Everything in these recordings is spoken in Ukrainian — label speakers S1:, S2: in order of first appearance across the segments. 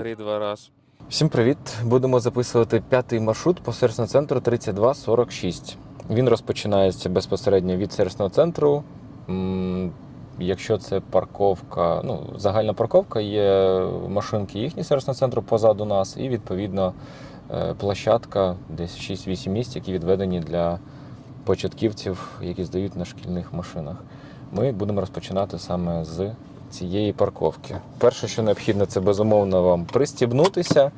S1: 3-2 раз.
S2: Всім привіт! Будемо записувати п'ятий маршрут по сервісному центру 3246. Він розпочинається безпосередньо від сервісного центру. Якщо це парковка, ну, загальна парковка, є машинки їхні сервісного центру позаду нас, і відповідно е, площадка, десь 6-8 місць, які відведені для початківців, які здають на шкільних машинах. Ми будемо розпочинати саме з цієї парковки. Перше, що необхідно, це безумовно вам пристібнутися,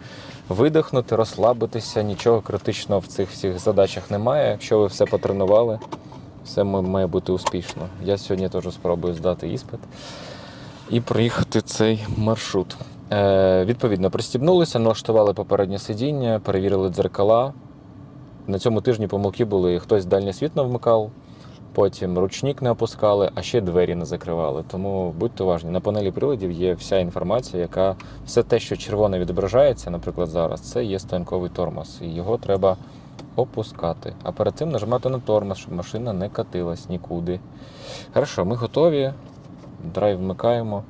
S2: видихнути, розслабитися. Нічого критичного в цих всіх задачах немає. Якщо ви все потренували, все має бути успішно. Я сьогодні теж спробую здати іспит і проїхати цей маршрут. Е, відповідно, пристібнулися, налаштували попереднє сидіння, перевірили дзеркала. На цьому тижні помилки були: хтось дальнє світло вмикав, потім ручник не опускали, а ще двері не закривали. Тому будьте уважні. На панелі приладів є вся інформація, яка все те, що червоне відображається, наприклад, зараз, це є стоянковий тормоз, і його треба опускати. А перед цим нажимати на тормоз, щоб машина не катилась нікуди. Хорошо, ми готові. Драйв вмикаємо.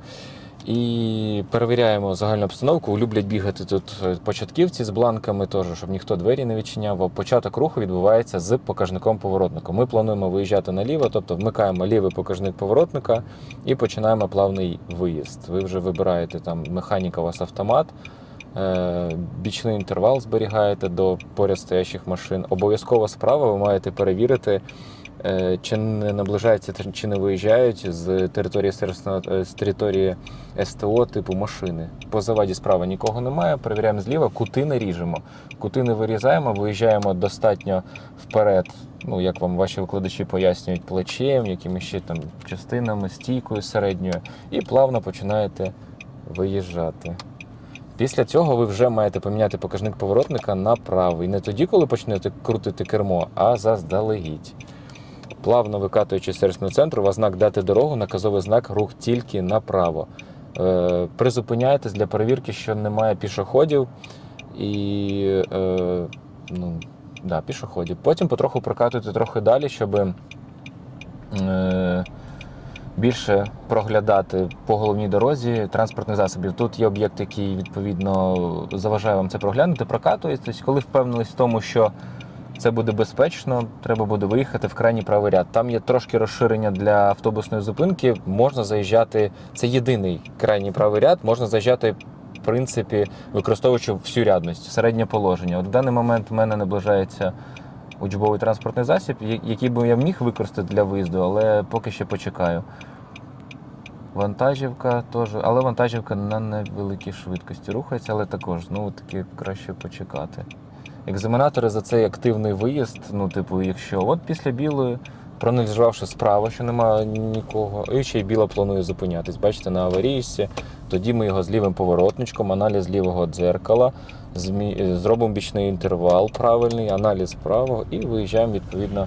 S2: І перевіряємо загальну обстановку. Люблять бігати тут е, початківці з бланками, теж, щоб ніхто двері не відчиняв. Початок руху відбувається з показником поворотника. Ми плануємо виїжджати наліво, тобто вмикаємо лівий показник поворотника і починаємо плавний виїзд. Ви вже вибираєте там механіка у вас автомат. е, Бічний інтервал зберігаєте до поряд стоящих машин. Обов'язково справа ви маєте перевірити, чи не наближаються, чи не виїжджають з території е, з території СТО типу машини. По заваді справа нікого немає. Перевіряємо зліва, кути не ріжемо. Кути не вирізаємо, виїжджаємо достатньо вперед. Ну, як вам ваші викладачі пояснюють, плечем, якимись ще там частинами, стійкою середньою, і плавно починаєте виїжджати. Після цього ви вже маєте поміняти показник поворотника на правий. Не тоді, коли почнете крутити кермо, а заздалегідь. Плавно викатуючи сервісного центру, вас знак дати дорогу, наказовий знак рух тільки направо. Е, призупиняєтесь для перевірки, що немає пішоходів і е, ну, да, пішоходів. Потім потроху прокатуєте трохи далі, щоб е, більше проглядати по головній дорозі транспортних засобів. Тут є об'єкт, який відповідно заважає вам це проглянути, прокатуєтесь. Коли впевнились в тому, що це буде безпечно, треба буде виїхати в крайній правий ряд. Там є трошки розширення для автобусної зупинки. Можна заїжджати. Це єдиний крайній правий ряд. Можна заїжджати, в принципі, використовуючи всю рядність, середнє положення. От в даний момент в мене наближається учбовий транспортний засіб, який би я міг використати для виїзду, але поки ще почекаю. Вантажівка теж, але вантажівка на невеликій швидкості рухається, але також знову таки краще почекати. Екзаменатори за цей активний виїзд, ну, типу, якщо от після білої, проаналізувавши справа, що немає нікого, і ще й біла планує зупинятись. Бачите, на аварійці. Тоді ми його з лівим поворотничком, аналіз лівого дзеркала, е, зробимо бічний інтервал правильний, аналіз правого і виїжджаємо відповідно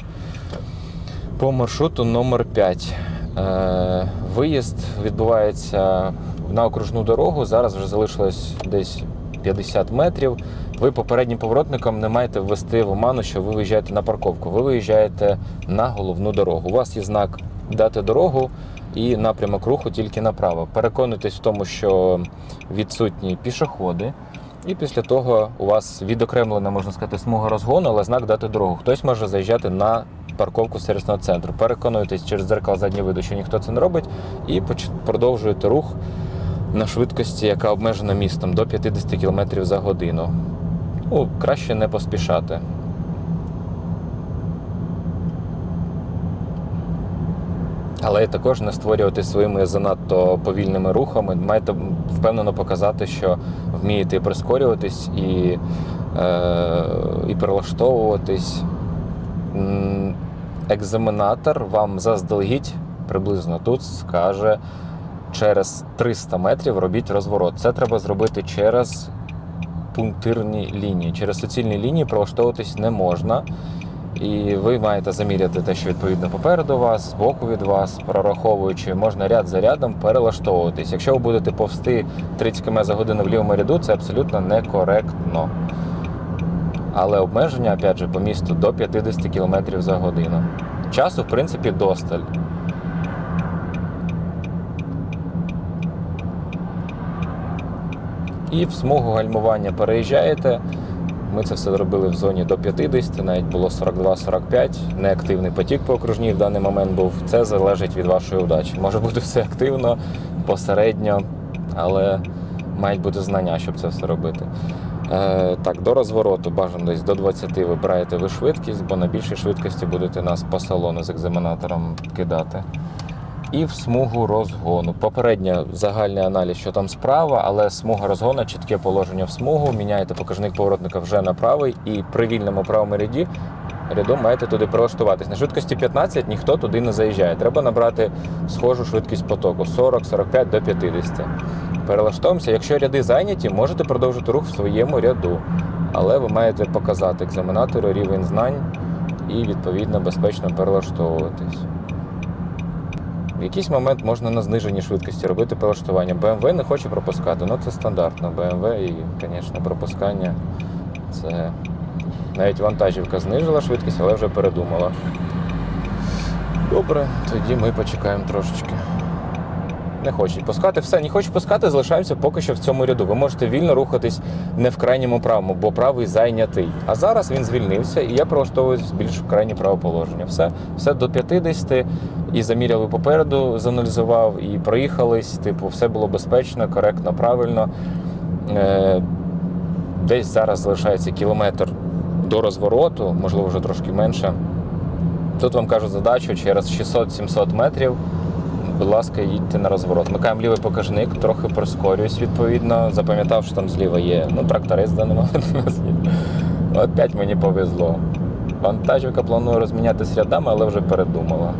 S2: по маршруту номер 5. Е, виїзд відбувається на окружну дорогу. Зараз вже залишилось десь 50 метрів. Ви попереднім поворотником не маєте ввести в оману, що ви виїжджаєте на парковку. Ви виїжджаєте на головну дорогу. У вас є знак дати дорогу і напрямок руху тільки направо. Переконуйтесь в тому, що відсутні пішоходи. І після того у вас відокремлена, можна сказати, смуга розгону, але знак дати дорогу. Хтось може заїжджати на парковку сервісного центру. Переконуєтесь через дзеркало заднього виду, що ніхто це не робить, і продовжуєте рух на швидкості, яка обмежена містом до 50 км за годину. Ну, краще не поспішати. Але також не створювати своїми занадто повільними рухами. Маєте впевнено показати, що вмієте прискорюватись і, е, і перелаштовуватись. М, Екзаменатор вам заздалегідь приблизно тут скаже через 300 метрів робіть розворот. Це треба зробити через пунктирні лінії. Через суцільні лінії прилаштовуватись не можна. І ви маєте заміряти те, що відповідно попереду вас, збоку від вас, прораховуючи, можна ряд за рядом перелаштовуватись. Якщо ви будете повсти 30 км за годину в лівому ряду, це абсолютно некоректно. Але обмеження, опять же, по місту до 50 км за годину. Часу, в принципі, досталь. І в смугу гальмування переїжджаєте. Ми це все зробили в зоні до 50, навіть було 42-45. Неактивний потік по окружній в даний момент був. Це залежить від вашої удачі. Може бути все активно, посередньо, але мають бути знання, щоб це все робити. Е, так, до розвороту бажано десь до 20 вибираєте ви швидкість, бо на більшій швидкості будете нас по салону з екзаменатором кидати. І в смугу розгону. Попередньо загальний аналіз, що там справа, але смуга розгону, чітке положення в смугу, міняєте показник поворотника вже на правий, і при вільному правому ряді рядом маєте туди прилаштуватись. На швидкості 15 ніхто туди не заїжджає. Треба набрати схожу швидкість потоку 40-45 до 50. Перелаштовуємося. Якщо ряди зайняті, можете продовжити рух в своєму ряду, але ви маєте показати екзаменатору рівень знань і відповідно безпечно перелаштовуватись. В якийсь момент можна на зниженій швидкості робити прилаштування. BMW не хоче пропускати, ну це стандартно. BMW і, звісно, пропускання це навіть вантажівка знижила швидкість, але вже передумала. Добре, тоді ми почекаємо трошечки. Не хочуть пускати. Все, не хочуть пускати, залишаємося поки що в цьому ряду. Ви можете вільно рухатись не в крайньому правому, бо правий зайнятий. А зараз він звільнився, і я прилаштовуюсь більш в крайнє правоположення. Все, все до 50 і заміряли попереду, заналізував, і проїхались. Типу, все було безпечно, коректно, правильно. Е, десь зараз залишається кілометр до розвороту, можливо, вже трошки менше. Тут вам кажу задачу через 600-700 метрів. Будь ласка, їдьте на розворот. Микаємо лівий показник, трохи прискорююсь відповідно. Запам'ятав, що там зліва є. Ну, тракторець в даний момент нас. Опять мені повезло. Вантажівка планує розмінятися рядами, але вже передумала.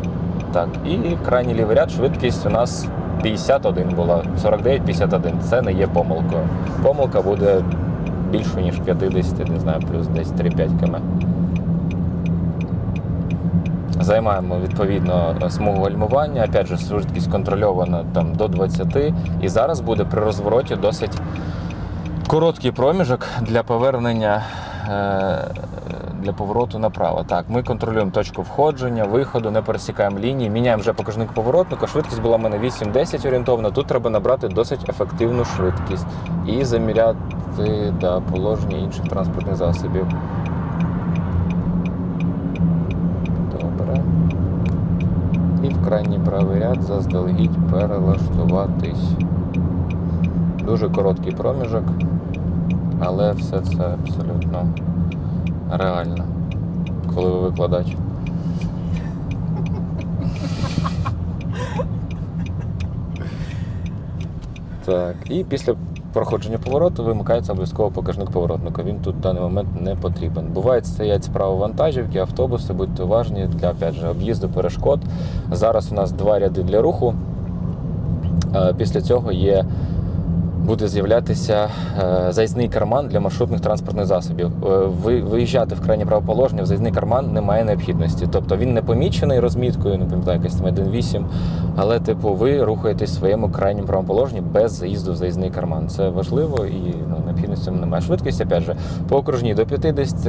S2: Так, і крайній лівий ряд швидкість у нас 51 була. 49-51. Це не є помилкою. Помилка буде більше, ніж 50, не знаю, плюс десь 3-5 км. Займаємо відповідно смугу гальмування. Опять же, швидкість контрольована там до 20. І зараз буде при розвороті досить короткий проміжок для повернення е, для повороту направо. Так, ми контролюємо точку входження, виходу, не пересікаємо лінії, міняємо вже показник поворотника. Швидкість була в мене 8-10 орієнтовно. Тут треба набрати досить ефективну швидкість і заміряти да, положення інших транспортних засобів. Добре. І в крайній правий ряд заздалегідь перелаштуватись. Дуже короткий проміжок, але все це абсолютно реально, коли ви викладач. Так, і після проходження повороту вимикається обов'язково показник поворотника. Він тут в даний момент не потрібен. Бувають стоять справа вантажівки, автобуси, будьте уважні для опять же, об'їзду перешкод. Зараз у нас два ряди для руху. Е, Після цього є. Буде з'являтися е, заїзний карман для маршрутних транспортних засобів. Е, Ви виїжджати в крайнє правоположення в заїзний карман немає необхідності. Тобто він не помічений розміткою, не пам'ятаю, якась там 1.8, але типу ви рухаєтесь в своєму крайньому правоположенні без заїзду в заїзний карман. Це важливо і ну, необхідності немає. Швидкість, опять же, по окружній до 50,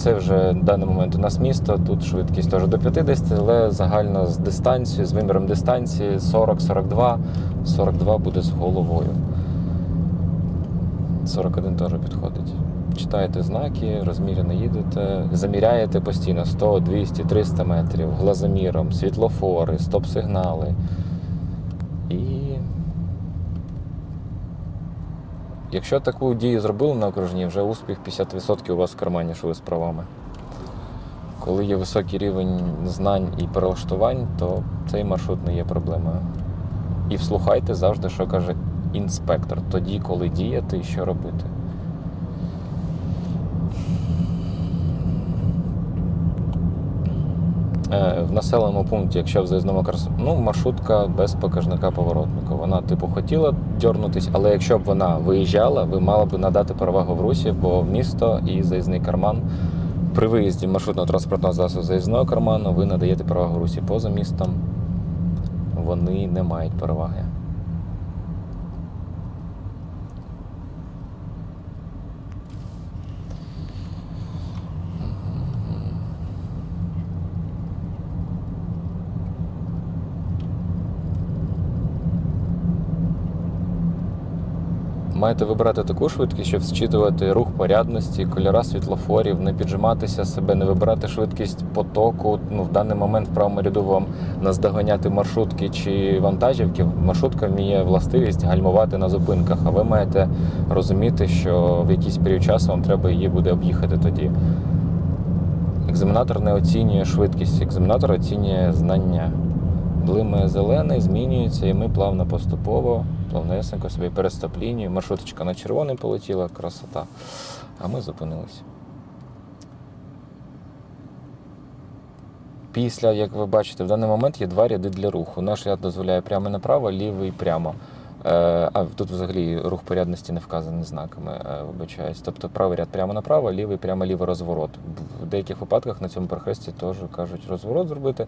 S2: це вже в даний момент у нас місто. Тут швидкість теж до 50, але загально з дистанцією, з виміром дистанції 40-42, 42 буде з головою. 41 теж підходить. Читаєте знаки, розмірено їдете, заміряєте постійно 100, 200, 300 метрів, глазоміром, світлофори, стоп-сигнали. І якщо таку дію зробили на окружній, вже успіх 50% у вас в кармані, що ви з правами. Коли є високий рівень знань і перелаштувань, то цей маршрут не є проблемою. І вслухайте завжди, що каже інспектор, тоді, коли діяти і що робити. Е, В населеному пункті, якщо в заїзному красу, ну, маршрутка без показника поворотника. Вона, типу, хотіла дьорнутись, але якщо б вона виїжджала, ви мали б надати перевагу в русі, бо місто і заїзний карман при виїзді маршрутного транспортного засобу заїзного карману ви надаєте перевагу в русі поза містом. Вони не мають переваги. Маєте вибирати таку швидкість, щоб зчитувати рух порядності, кольора світлофорів, не піджиматися себе, не вибирати швидкість потоку. Ну, в даний момент в правому ряду вам наздоганяти маршрутки чи вантажівки. Маршрутка вміє властивість гальмувати на зупинках, а ви маєте розуміти, що в якийсь період часу вам треба її буде об'їхати тоді. Екзаменатор не оцінює швидкість, екзаменатор оцінює знання. Блимає зелений, змінюється, і ми плавно поступово, плавнесенько собі перед стоп-лінією. Маршруточка на червоний полетіла, красота. А ми зупинилися. Після, як ви бачите, в даний момент є два ряди для руху. Наш ряд дозволяє прямо направо, лівий прямо. Е, А тут взагалі рух порядності не вказаний знаками, е, вибачаюсь. Тобто правий ряд прямо направо, лівий прямо лівий розворот. В деяких випадках на цьому перехресті теж кажуть розворот зробити.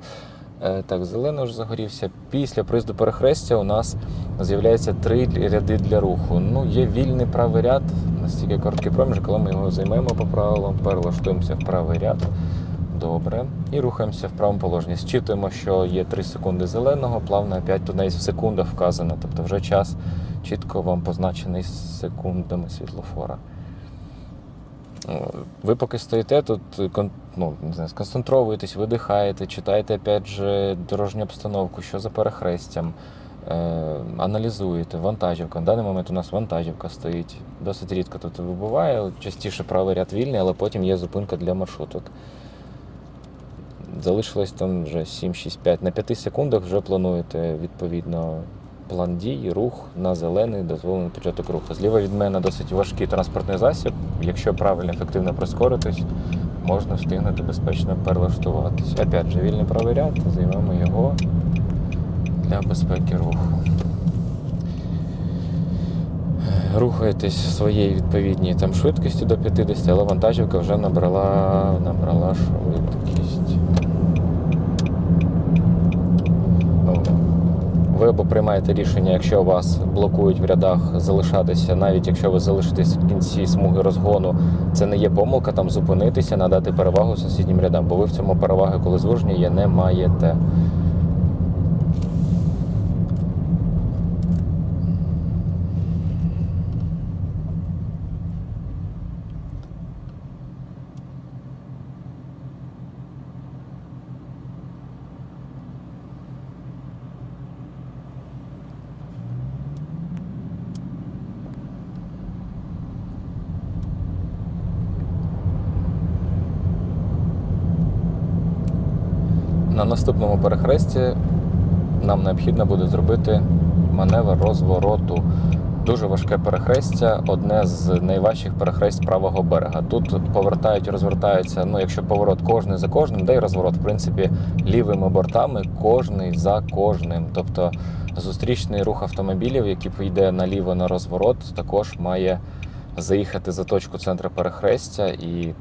S2: Е, Так, зелений вже загорівся. Після приїзду перехрестя у нас з'являється три ряди для руху. Ну, є вільний правий ряд, настільки короткий проміжок, але ми його займемо по правилам, перелаштуємося в правий ряд. Добре. І рухаємося в правому положенні. Зчитуємо, що є 3 секунди зеленого, плавно опять тут навіть в секундах вказано. Тобто вже час чітко вам позначений секундами світлофора. О, Ви поки стоїте тут, ну, не знаю, сконцентровуєтесь, видихаєте, читаєте опять же дорожню обстановку, що за перехрестям, е, аналізуєте, вантажівка. На даний момент у нас вантажівка стоїть. Досить рідко тут вибуває, частіше правий ряд вільний, але потім є зупинка для маршруток. Залишилось там вже 7-6-5. На 5 секундах вже плануєте відповідно план дій, рух на зелений, дозволений початок руху. Зліва від мене досить важкий транспортний засіб. Якщо правильно ефективно прискоритись, можна встигнути безпечно перелаштуватись. Опять же, вільний правий ряд, займемо його для безпеки руху. Рухаєтесь своєю відповідній там швидкості до 50, але вантажівка вже набрала, набрала швидкість. Ви або приймаєте рішення, якщо вас блокують в рядах, залишатися, навіть якщо ви залишитесь в кінці смуги розгону, це не є помилка, там зупинитися, надати перевагу сусіднім рядам, бо ви в цьому переваги, коли звужні є, не маєте. На наступному перехресті нам необхідно буде зробити маневр розвороту. Дуже важке перехрестя, одне з найважчих перехресть правого берега. Тут повертають, розвертаються. Ну, якщо поворот кожний за кожним, де й розворот, в принципі, лівими бортами, кожний за кожним. Тобто зустрічний рух автомобілів, який йде наліво на розворот, також має заїхати за точку центру перехрестя і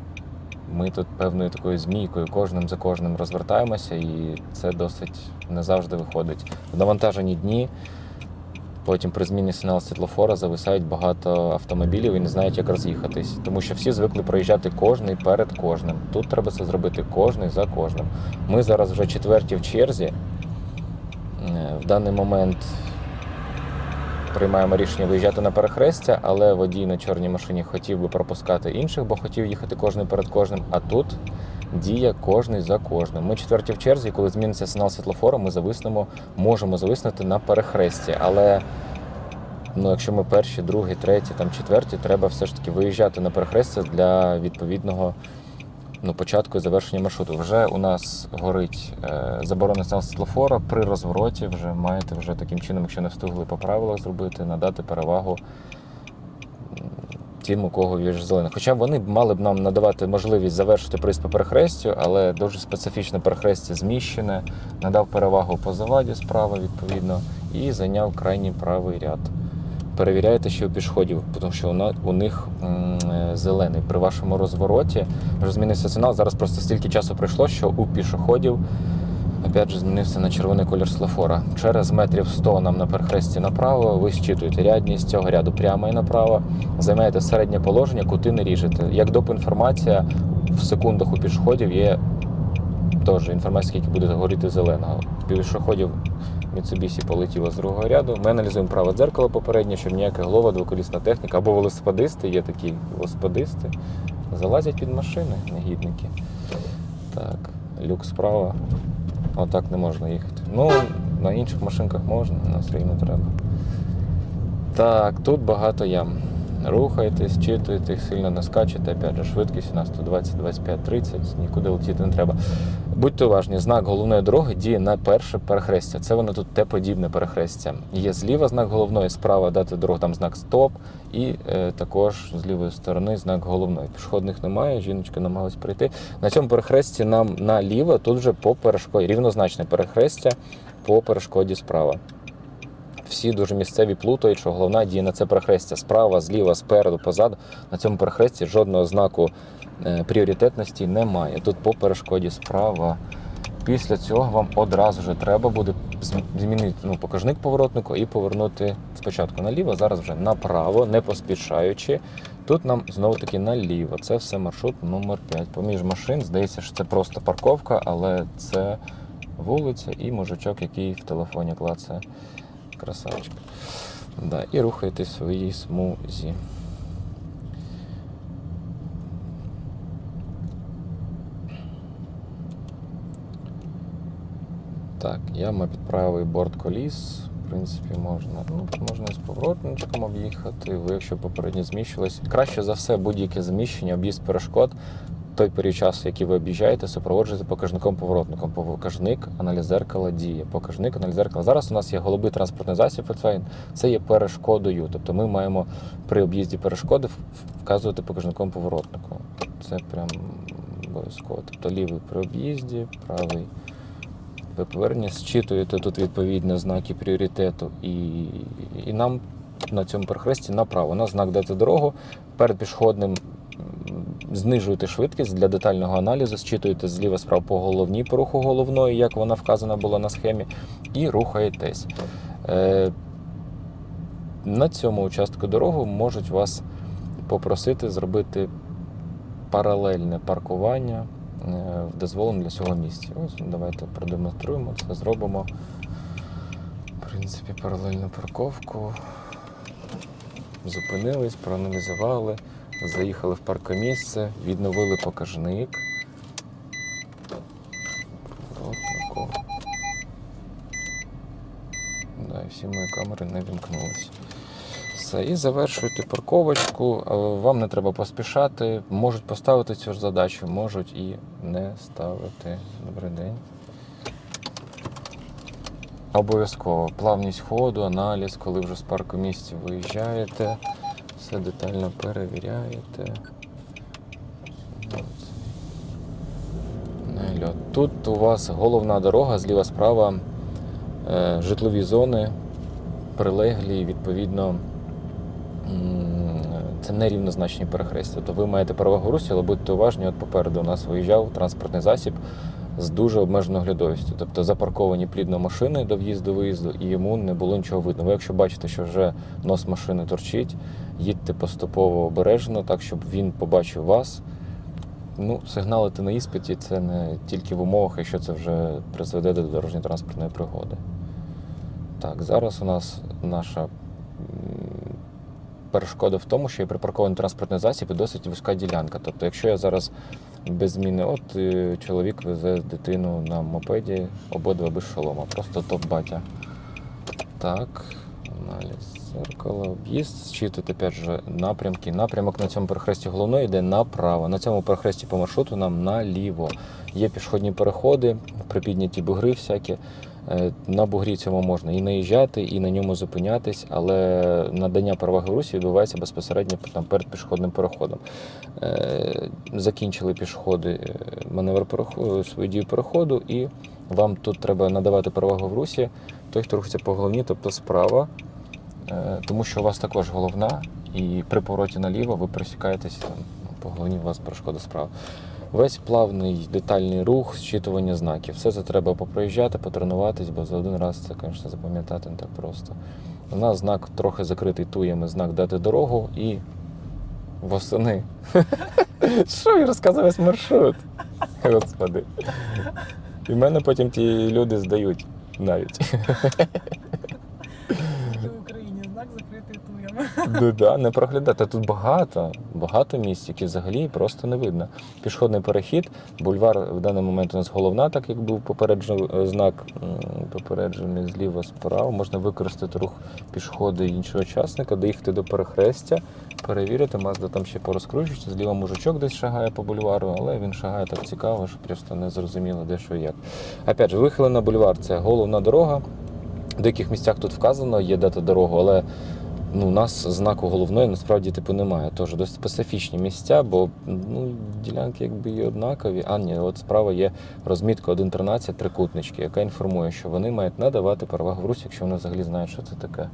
S2: ми тут певною такою змійкою кожним за кожним розвертаємося, і це досить не завжди виходить. В навантажені дні, потім при зміні сигналу світлофора зависають багато автомобілів і не знають, як роз'їхатись. Тому що всі звикли проїжджати кожний перед кожним. Тут треба це зробити кожний за кожним. Ми зараз вже четверті в черзі. Е, В даний момент приймаємо рішення виїжджати на перехрестя, але водій на чорній машині хотів би пропускати інших, бо хотів їхати кожний перед кожним. А тут діє кожний за кожним. Ми четверті в черзі, коли зміниться сигнал світлофору, ми зависнемо, можемо зависнути на перехресті. Але ну, якщо ми перші, другі, треті, там четверті, треба все ж таки виїжджати на перехрестя для відповідного. Ну, початку і завершення маршруту. Вже у нас горить е, заборонений сигнал світлофора. При розвороті вже маєте вже таким чином, якщо не встигли по правилах зробити, надати перевагу тим, у кого віж зелений. Хоча вони мали б нам надавати можливість завершити приїзд по перехрестю, але дуже специфічне перехрестя зміщене, надав перевагу по заваді справа відповідно і зайняв крайній правий ряд. Перевіряйте ще у пішоходів, тому що у, них е, зелений. При вашому розвороті вже змінився сигнал. Зараз просто стільки часу пройшло, що у пішоходів опять же змінився на червоний колір слофора. Через метрів 100 нам на перехресті направо, ви щитуєте рядність цього ряду прямо і направо, займаєте середнє положення, кути не ріжете. Як доп. інформація в секундах у пішоходів є теж інформація, скільки буде горіти зеленого. Пішоходів Mitsubishi полетіло з другого ряду. Ми аналізуємо праве дзеркало попереднє, щоб ніяка голова, двоколісна техніка або велосипедисти, є такі велосипедисти, залазять під машини, негідники. Так, люк справа. Отак не можна їхати. Ну, на інших машинках можна, на нас рівно треба. Так, тут багато ям. Рухайтесь, читуєте, їх сильно не скачете. Опять же, швидкість у нас 120, 25, 30, нікуди летіти не треба. Будьте уважні, знак головної дороги діє на перше перехрестя. Це воно тут Т-подібне перехрестя. Є зліва знак головної, справа дати дорогу, там знак стоп, і е, також з лівої сторони знак головної. Пішохідних немає, жіночки намагались прийти. На цьому перехресті нам наліво, тут вже по перешкоді, рівнозначне перехрестя по перешкоді справа. Всі дуже місцеві плутають, що головна діє на це перехрестя справа, зліва, спереду, позаду. На цьому перехресті жодного знаку е, пріоритетності немає. Тут по перешкоді справа. Після цього вам одразу ж треба буде змінити ну, показник поворотнику і повернути спочатку наліво, зараз вже направо, не поспішаючи. Тут нам знову таки наліво. Це все маршрут номер 5. Поміж машин здається, що це просто парковка, але це вулиця і мужичок, який в телефоні клацає. Красавчик. Да, і рухайтесь в своїй смузі. Так, яма під правий борт коліс. В принципі, можна. Ну, можна з поворотничком об'їхати. Ви, якщо попередньо зміщились. Краще за все, будь-яке зміщення, об'їзд перешкод. Той період часу, який ви об'їжджаєте, супроводжуєте показником поворотником. Показник аналіз зеркала діє. Показник аналіз зеркала. Зараз у нас є голубий транспортний засіб Volkswagen. Це є перешкодою. Тобто ми маємо при об'їзді перешкоди вказувати показником поворотнику. Це прям обов'язково. Тобто лівий при об'їзді, правий ви повернення, зчитуєте тут відповідні знаки пріоритету, і, і нам на цьому перехресті направо. На знак дати дорогу перед пішохідним знижуєте швидкість для детального аналізу, зчитуєте зліва справа по головній по руху головної, як вона вказана була на схемі, і рухаєтесь. Е, на цьому участку дороги можуть вас попросити зробити паралельне паркування е, в дозволеному для цього місці. Ось давайте продемонструємо це, зробимо. В принципі, паралельну парковку. Зупинились, проаналізували, заїхали в паркомісце, відновили. Поворотнику. Да, і всі мої камери не вімкнулися. Все, і завершуєте парковочку. Е, Вам не треба поспішати. Можуть поставити цю ж задачу, можуть і не ставити. Добрий день. Обов'язково плавність ходу, аналіз, коли вже з парку місця виїжджаєте, все детально перевіряєте. Тут у вас головна дорога, зліва справа, е, житлові зони, прилеглі, відповідно, це нерівнозначні перехрестя. Тобто ви маєте перевагу русі, але будьте уважні, от попереду у нас виїжджав транспортний засіб з дуже обмеженою глядовістю. Тобто запарковані плідно машини до в'їзду-виїзду, і йому не було нічого видно. Ви якщо бачите, що вже нос машини торчить, їдьте поступово обережно, так, щоб він побачив вас. Ну, сигналити на іспиті це не тільки в умовах, якщо це вже призведе до дорожньо-транспортної пригоди. Так, зараз у нас наша перешкода в тому, що є припаркований транспортний засіб і досить вузька ділянка. Тобто, якщо я зараз без зміни, от е, чоловік везе дитину на мопеді, обидва без шолома, просто топ-батя. Так, аналіз зеркала, об'їзд, зчитуйте опять же напрямки. Напрямок на цьому перехресті головної йде направо. На цьому перехресті по маршруту нам наліво. Є пішохідні переходи, припідняті бугри всякі. Е, На бугрі цьому можна і наїжджати, і на ньому зупинятись, але надання переваги русі відбувається безпосередньо там, перед пішохідним переходом. Е, Закінчили пішоходи е, маневр переходу, свою дію переходу, і вам тут треба надавати перевагу в русі, той, хто рухається по головні, тобто справа, тому що у вас також головна, і при повороті наліво ви присікаєтесь там, по головні у вас перешкода справа. Весь плавний детальний рух, зчитування знаків. Все це треба попроїжджати, потренуватись, бо за один раз це, звісно, запам'ятати не так просто. У нас знак трохи закритий туями, знак дати дорогу і восени. Що я розказав весь маршрут? Господи. І в мене потім ті люди здають. навіть.
S1: Тільки в Україні знак закритий туями.
S2: Ну да, не проглядати. Тут багато, багато місць, які взагалі просто не видно. Пішохідний перехід, бульвар в даний момент у нас головна, так як був попереджений е, знак попереджений зліва справа. Можна використати рух пішохода іншого учасника, доїхати до перехрестя, перевірити. Мазда там ще порозкручується. Зліва мужичок десь шагає по бульвару, але він шагає так цікаво, що просто не зрозуміло, де що і як. Опять же, вихили на бульвар це головна дорога. В деяких місцях тут вказано, є дата дорогу, але ну, у нас знаку головної насправді типу немає. Тож досить специфічні місця, бо ну, ділянки якби і однакові. А ні, от справа є розмітка 1.13 трикутнички, яка інформує, що вони мають надавати перевагу в русі, якщо вони взагалі знають, що це таке.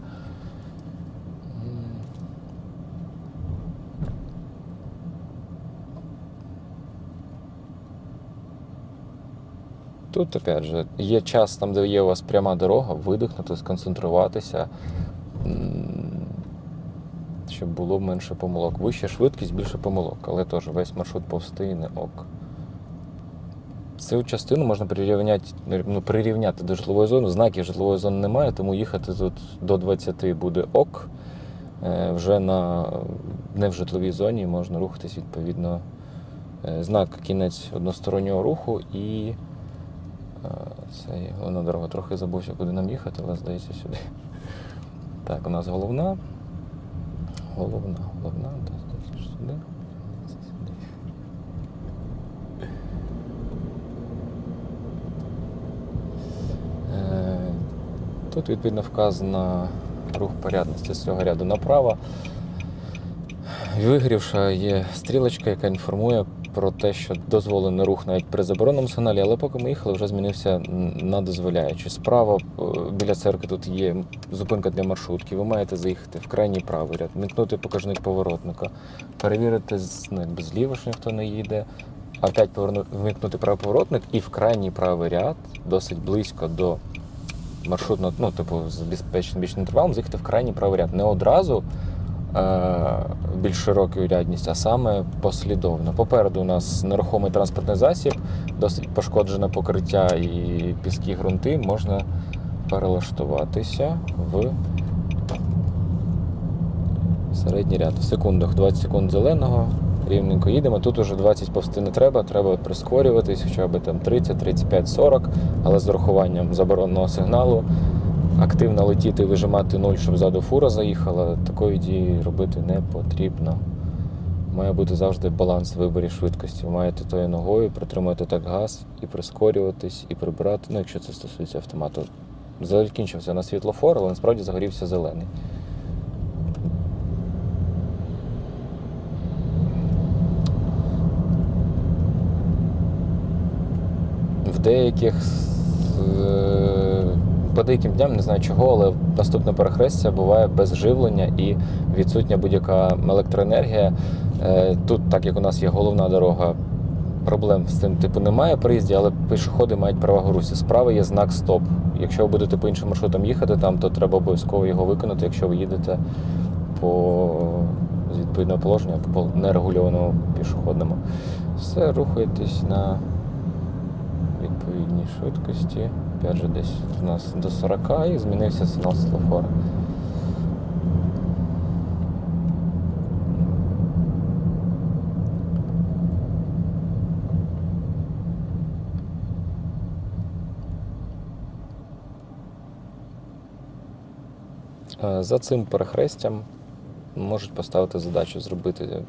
S2: Тут, опять же, є час там, де є у вас пряма дорога, видихнути, сконцентруватися, щоб було менше помилок. Вища швидкість, більше помилок, але теж весь маршрут повсти і не ок. Цю частину можна прирівняти, ну, прирівняти до житлової зони. Знаків житлової зони немає, тому їхати тут до 20 буде ок. Е, Вже на, не в житловій зоні можна рухатись відповідно. Е, Знак кінець одностороннього руху і е, це головна дорога. Трохи забувся, куди нам їхати, але здається сюди. Так, у нас головна. Головна, головна, то сюди. Е, Тут відповідно вказано рух порядності з цього ряду направо. Вигрівша є стрілочка, яка інформує про те, що дозволений рух навіть при забороненому сигналі, але поки ми їхали, вже змінився на дозволяючий. Справа е, біля церкви тут є зупинка для маршрутки. Ви маєте заїхати в крайній правий ряд, вмикнути показник поворотника, перевірити з- ну, зліва, що ніхто не їде. Опять поверну, вмикнути правий поворотник і в крайній правий ряд, досить близько до маршрутного, ну, типу, з безпечним бічним інтервалом, заїхати в крайній правий ряд. Не одразу більш широкою рядність, а саме послідовно. Попереду у нас нерухомий транспортний засіб, досить пошкоджене покриття і піски ґрунти. Можна перелаштуватися в середній ряд. В секундах 20 секунд зеленого. Рівненько їдемо. Тут уже 20 повсти не треба, треба прискорюватись, хоча б там 30, 35, 40, але з урахуванням забороненого сигналу активно летіти і вижимати нуль, щоб ззаду фура заїхала, такої дії робити не потрібно. Має бути завжди баланс в виборі швидкості. Ви маєте тою ногою притримувати так газ і прискорюватись, і прибирати, ну якщо це стосується автомату. Закінчився на світлофор, але насправді загорівся зелений. В деяких е, по деяким дням, не знаю чого, але наступне перехрестя буває без живлення і відсутня будь-яка електроенергія. Е, Тут, так як у нас є головна дорога, проблем з цим типу немає приїзді, але пішоходи мають перевагу русі. Справа є знак стоп. Якщо ви будете по іншим маршрутам їхати там, то треба обов'язково його виконати, якщо ви їдете по з відповідного положення по нерегульованому пішохідному. Все, рухайтесь на відповідній швидкості. Опять же, десь у нас до 40 і змінився сигнал світлофора. Е, За цим перехрестям можуть поставити задачу зробити,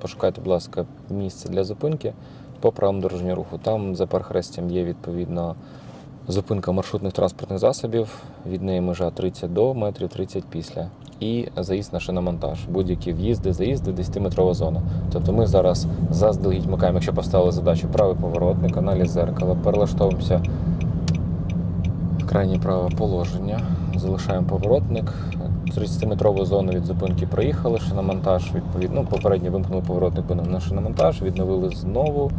S2: пошукайте, будь ласка, місце для зупинки по правилам дорожнього руху. Там за перехрестям є відповідно зупинка маршрутних транспортних засобів, від неї межа 30 до метрів 30 після. І заїзд на шиномонтаж. Будь-які в'їзди, заїзди, 10-метрова зона. Тобто ми зараз заздалегідь вмикаємо, якщо поставили задачу правий поворотник, аналіз зеркала, перелаштовуємося в крайнє праве положення, залишаємо поворотник. 30-метрову зону від зупинки проїхали, шиномонтаж, відповідно, ну, попередньо вимкнули поворотник на шиномонтаж, відновили знову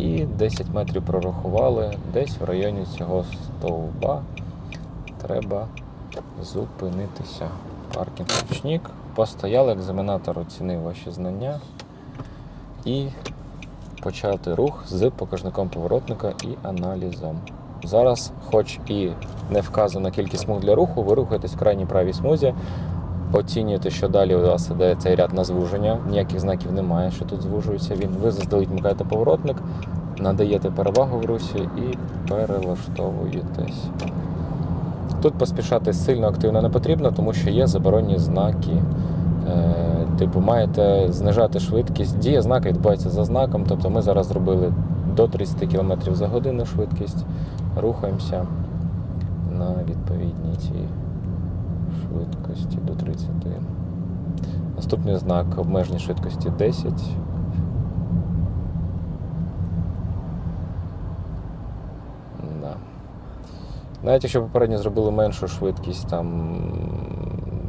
S2: і 10 метрів прорахували. Десь в районі цього стовба треба зупинитися. Паркінг ручник. Постояли, екзаменатор оцінив ваші знання і почати рух з показником поворотника і аналізом. Зараз, хоч і не вказана кількість смуг для руху, ви рухаєтесь в крайній правій смузі. Оцінюєте, що далі у вас іде цей ряд на звуження. Ніяких знаків немає, що тут звужується він. Ви заздалегідь вмикаєте поворотник, надаєте перевагу в русі і перелаштовуєтесь. Тут поспішати сильно активно не потрібно, тому що є заборонні знаки. Е, Типу, маєте знижати швидкість. Дія знака відбувається за знаком. Тобто ми зараз зробили до 30 км за годину швидкість. Рухаємося на відповідній цій швидкості до 30. Наступний знак обмеження швидкості 10. Да. Навіть якщо попередньо зробили меншу швидкість, там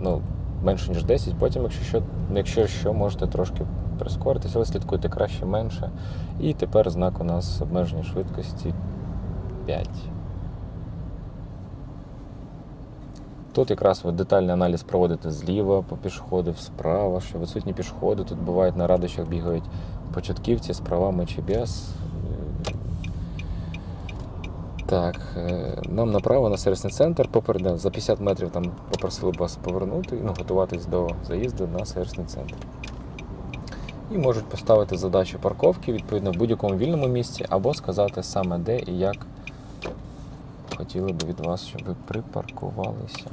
S2: ну, менше ніж 10, потім, якщо що, якщо що, можете трошки прискоритися, але слідкуйте краще менше. І тепер знак у нас обмеження швидкості 5. Тут якраз ви детальний аналіз проводите зліва по пішоходів, справа, що відсутні пішоходи. Тут бувають на радощах бігають початківці з правами чи без. Так, е, нам направо на сервісний центр. Попереду за 50 метрів там попросили б вас повернути, ну, готуватись до заїзду на сервісний центр. І можуть поставити задачу парковки відповідно в будь-якому вільному місці, або сказати саме де і як хотіли би від вас, щоб ви припаркувалися.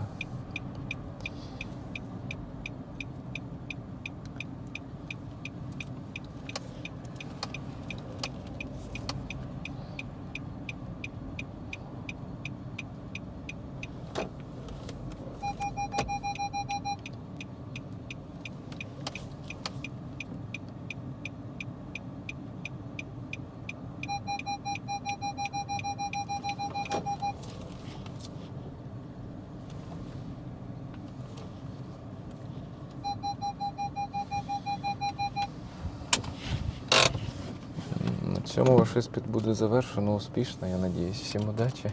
S2: Іспит буде завершено успішно, я надіюсь. Всім удачі.